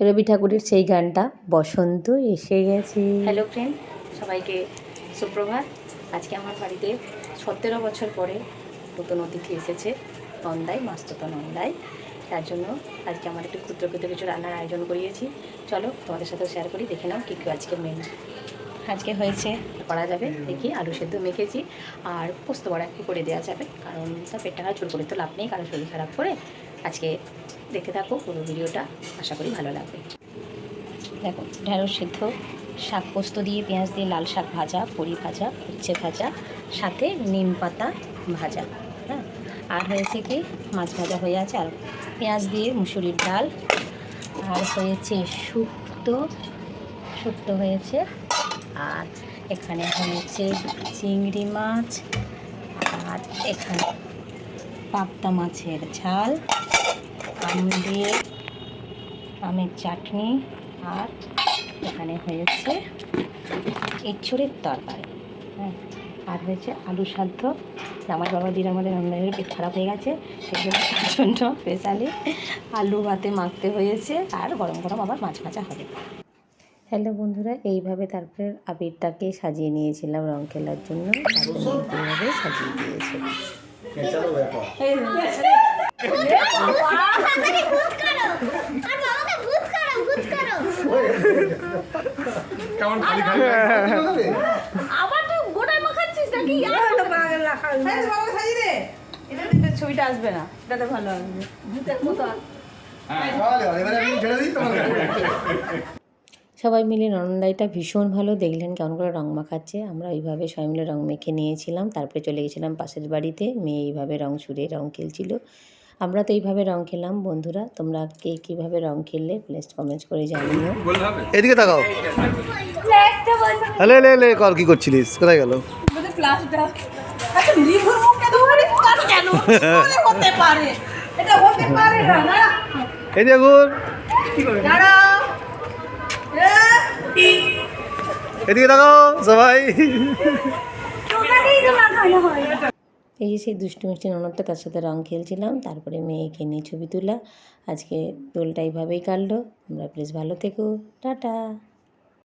রবি ঠাকুরের সেই গানটা বসন্ত এসে গেছে। হ্যালো ফ্রেন্ড সবাইকে সুপ্রভাত। আজকে আমার বাড়িতে সতেরো বছর পরে নতুন অতিথি এসেছে নন্দাই মাস্তত নন্দাই। তার জন্য আজকে আমার একটু ক্ষুদ্র ক্ষুদ্র কিছু রান্নার আয়োজন করিয়েছি। চলো তোমাদের সাথে শেয়ার করি দেখে নাও কী কী আজকে মেনু আজকে হয়েছে করা যাবে দেখি আলু সেদ্ধ মেখেছি আর পোস্ত বড়া একটু করে দেওয়া যাবে কারণ তা পেটটা খারাপ চুল করে তো লাভ নেই কারণ শরীর খারাপ করে। আজকে দেখতে থাকো পুরো ভিডিওটা। আশা করি ভালো লাগবে। দেখো, ঢেঁড়স সিদ্ধ, শাক পোস্ত দিয়ে পেঁয়াজ দিয়ে লাল শাক ভাজা বড়ি ভাজা, উচ্ছে ভাজা, সাথে নিম পাতা ভাজা হ্যাঁ? আর হয়েছে কি, মাছ ভাজা হয়ে আছে। আর পেঁয়াজ দিয়ে মুসুরির ডাল। আর হয়েছে শুক্তো শুক্তো হয়েছে। আর এখানে হয়েছে চিংড়ি মাছ। আর এখানে পাবদা মাছের ঝাল, আম দিয়ে আমের চাটনি আর এখানে হয়েছে এঁচড়ের তরকারি। হ্যাঁ আর হয়েছে আলু সাদ্ধ। আমার বাবা দিন আমাদের রান্নাঘরের পেট খারাপ হয়ে গেছে, সেজন্য তার জন্য স্পেশালি আলু ভাতে মাখতে হয়েছে আর গরম গরম আবার মাছ ভাজা হবে। হ্যালো বন্ধুরা, এইভাবে তারপরে আবিরটাকে সাজিয়ে নিয়েছিলাম রং খেলার জন্য। তারপরে সাজিয়ে দিয়েছে। কেমন খালি খালি ছবিটা আসবে না এটাতে ভালো আসবে এবারে আমি ছেড়ে দিই তোমাকে। সবাই মিলে ননদাইটা ভীষণ ভালো দেখলেন কেমন করে রং মাখাচ্ছে। আমরা ওইভাবে সবাই মিলে রং মেখে নিয়েছিলাম তারপরে চলে গেছিলাম পাশের বাড়িতে মেয়ে এইভাবে রং ছুড়ে রং খেলছিল। আমরা তো এইভাবে রং খেলাম বন্ধুরা তোমরা কে কীভাবে রং খেললে প্লিজ কমেন্টস করে জানিও। এদিকে তাকাও। লে লে লে কর কি করছিলিস? কোথায় গেল? এই দেখুন এদিকে তাকাও সবাই। এই যে সেই দুষ্টু মিষ্টি ননদটা তার সাথে রং খেলছিলাম, তারপরে মেয়েকে নিয়ে ছবি তোলা। আজকে দোলটা এইভাবেই কাটলো। আমরা প্লিজ ভালো থেকো। টাটা।